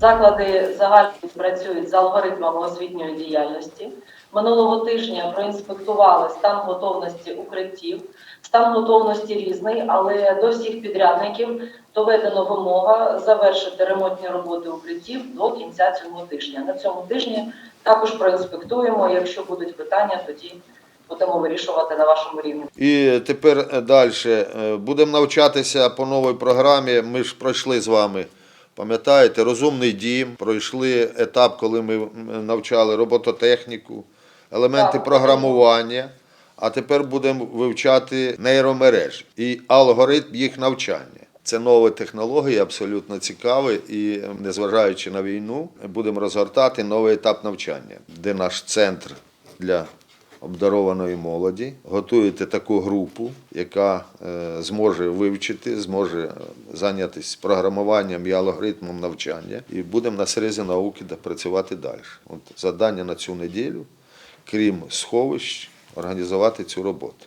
Заклади загально працюють за алгоритмами освітньої діяльності. Минулого тижня проінспектували стан готовності укриттів. Стан готовності різний, але до всіх підрядників доведено вимога завершити ремонтні роботи укриттів до кінця цього тижня. На цьому тижні також проінспектуємо. Якщо будуть питання, тоді будемо вирішувати на вашому рівні. І тепер далі будемо навчатися по новій програмі. Ми ж пройшли з вами. Пам'ятаєте, розумний дім, пройшли етап, коли ми навчали робототехніку, елементи Так. програмування, а тепер будемо вивчати нейромережі і алгоритм їх навчання. Це нові технології, абсолютно цікаві, і незважаючи на війну, будемо розгортати новий етап навчання, де наш центр для обдарованої молоді. Готуєте таку групу, яка е, зможе вивчити, зможе е, зайнятися програмуванням і алгоритмом навчання, і будемо на серезі науки працювати далі. От завдання на цю неділю, крім сховищ, організувати цю роботу.